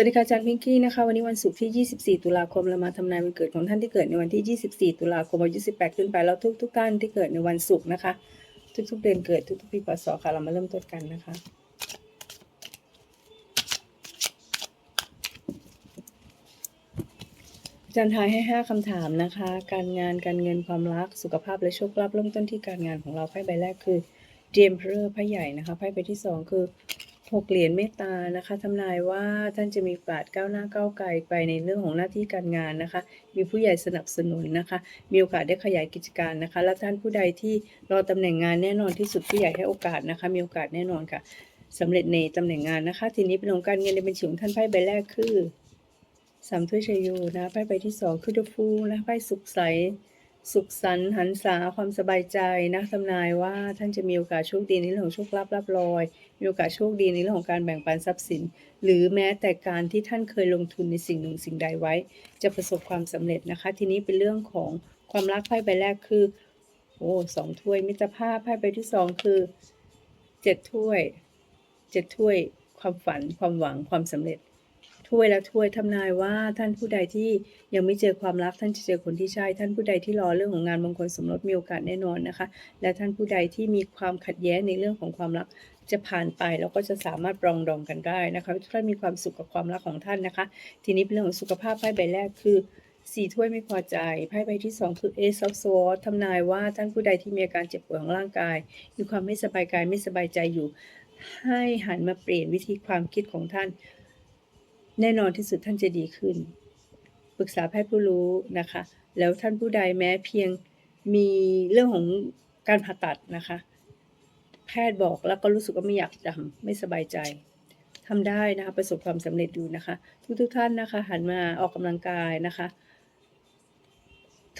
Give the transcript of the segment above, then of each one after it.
วัสดีค่ะอาจารย์พิงกี้นะคะวันนี้วันศุกร์ที่ 24 ตุลาคมเรามาทำนายวันเกิดของท่านที่เกิดในวันที่ 24 ตุลาคมอายุ 18 ขึ้นไปแล้วทุกทุกๆท่านที่เกิดในวันศุกร์นะคะ ทุกๆเดือนเกิดทุกๆปีพศค่ะเรามาเริ่มต้นกันนะคะอาจารย์ทายให้ 5คำถามนะคะ การงานการเงินความรักสุขภาพและโชคลาภเริ่มต้นที่การงานของเราไพ่ใบแรกคือเดมเพอร์ไพ่ใหญ่นะคะไพ่ใบที่สองคือ หกเหรียญเมตตานะคะทำนายว่าท่านจะมีโอกาสก้าวหน้าก้าวไกลไปในเรื่องของหน้าที่การงานนะคะ มีผู้ใหญ่สนับสนุนนะคะ มีโอกาสได้ขยายกิจการนะคะ และท่านผู้ใดที่รอตำแหน่งงานแน่นอนที่สุดผู้ใหญ่ให้โอกาสนะคะ มีโอกาสแน่นอนค่ะสำเร็จในตำแหน่งงานนะคะ ทีนี้เป็นของการเงินในบัญชีของท่านไพ่ใบแรกคือสามถ้วยชัยโยนะไพ่ใบที่สองคือเดฟูนะไพ่สุขใส สุขสันต์หันษาความสบายใจนะทำนายว่าท่านจะมีโอกาสโชคดีในเรื่องของโชคลาภลาภลอย มีโอกาสโชคดีในเรื่องของการแบ่งปันทรัพย์สิน หรือแม้แต่การที่ท่านเคยลงทุนในสิ่งหนึ่งสิ่งใดไว้ จะประสบความสำเร็จนะคะ ทีนี้เป็นเรื่องของความรักไพ่ใบแรกคือโอ้สองถ้วยมิตรภาพไพ่ใบที่สองคือเจ็ดถ้วยเจ็ดถ้วย ความฝัน ความหวังความสำเร็จ ถ้วยและถ้วยทำนายว่าท่านผู้ใดที่ยังไม่เจอความรักท่านจะเจอคนที่ใช่ ท่านผู้ใดที่รอเรื่องของงานมงคลสมรสมีโอกาสแน่นอนนะคะ และท่านผู้ใดที่มีความขัดแย้งในเรื่องของความรักจะผ่านไปแล้วก็จะสามารถปรองดองกันได้นะคะทุกท่านมีความสุขกับความรักของท่านนะคะ ทีนี้เป็นเรื่องของสุขภาพไพ่ใบแรกคือสี่ถ้วยไม่พอใจไพ่ใบที่สองคือเอซอฟโซทำนายว่าท่านผู้ใดที่มีอาการเจ็บป่วยของร่างกาย มีความไม่สบายกายไม่สบายใจอยู่ ให้หันมาเปลี่ยนวิธีความคิดของท่าน แน่นอนที่สุดท่านจะดีขึ้น ปรึกษาแพทย์ผู้รู้นะคะ แล้วท่านผู้ใดแม้เพียงมีเรื่องของการผ่าตัดนะคะ แพทย์บอกแล้วก็รู้สึกว่าไม่อยากทำไม่สบายใจทำได้นะคะประสบความสำเร็จอยู่นะคะ ทุกทุกๆท่านนะคะหันมาออกกำลังกายนะคะ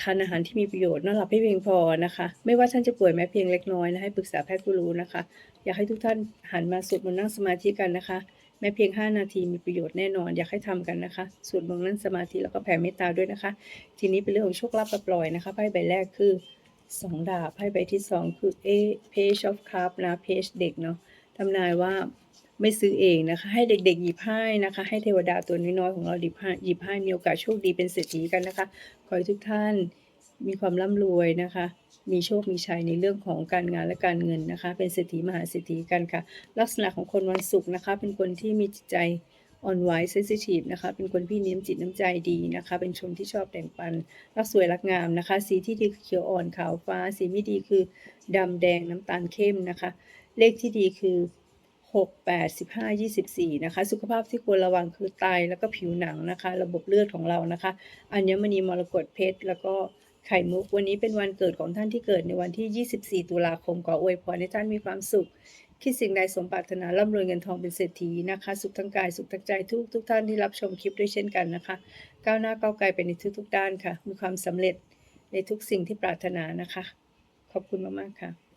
ทานอาหารที่มีประโยชน์นอนหลับให้เพียงพอนะคะ ไม่ว่าท่านจะป่วยแม้เพียงเล็กน้อยนะให้ปรึกษาแพทย์ผู้รู้นะคะ อยากให้ทุกท่านหันมาสวดมนต์นั่งสมาธิกันนะคะ แม้เพียง 5 นาทีมีประโยชน์แน่นอน อยากให้ทำกันนะคะสวดมนต์นั่งสมาธิแล้วก็แผ่เมตตาด้วยนะคะ ทีนี้เป็นเรื่องของโชคลาภปล่อยนะคะไพ่ใบแรกคือ 2 ดาบไพ่ใบที่ 2 คือ A page of cup นะ page เด็กเนาะทำนายว่าไม่ซื้อเองนะคะ ให้เด็กๆหยิบให้นะคะ ให้เทวดาตัวน้อยๆของเราหยิบให้หยิบให้มีโอกาสโชคดีเป็นเศรษฐีกันนะคะ ขอให้ทุกท่าน มีความร่ำรวยนะคะ มีโชค มีชัยในเรื่องของการงานและการเงินนะคะ เป็นเศรษฐีมหาเศรษฐีกันค่ะ ลักษณะของคนวันศุกร์นะคะ เป็นคนที่มีจิตใจอ่อนไหวเซนซิทีฟนะคะ เป็นคนที่มีน้ำจิตน้ำใจดีนะคะ เป็นชนที่ชอบแบ่งปัน รักสวยรักงามนะคะ สีที่ดีคือเขียวอ่อนขาวฟ้า สีไม่ดีคือดำแดงน้ำตาลเข้มนะคะ เลขที่ดีคือ6 8 15 24 นะคะ สุขภาพที่ควรระวังคือไตแล้วก็ผิวหนังนะคะ ระบบเลือดของเรานะคะ อัญมณีมรกตเพชรแล้วก็ ไข่มุกวันนี้เป็นวันเกิดของท่านที่เกิดในวันที่ 24 ตุลาคมขออวยพรให้ท่านมีความสุข คิดสิ่งใดสมปรารถนาร่ำรวยเงินทองเป็นเศรษฐีนะคะ สุขทั้งกายสุขทั้งใจทุกทุกท่านที่รับชมคลิปด้วยเช่นกันนะคะ ก้าวหน้าก้าวไกลไปในทุกทุกๆด้านค่ะ มีความสำเร็จในทุกสิ่งที่ปรารถนานะคะ ขอบคุณมากๆค่ะ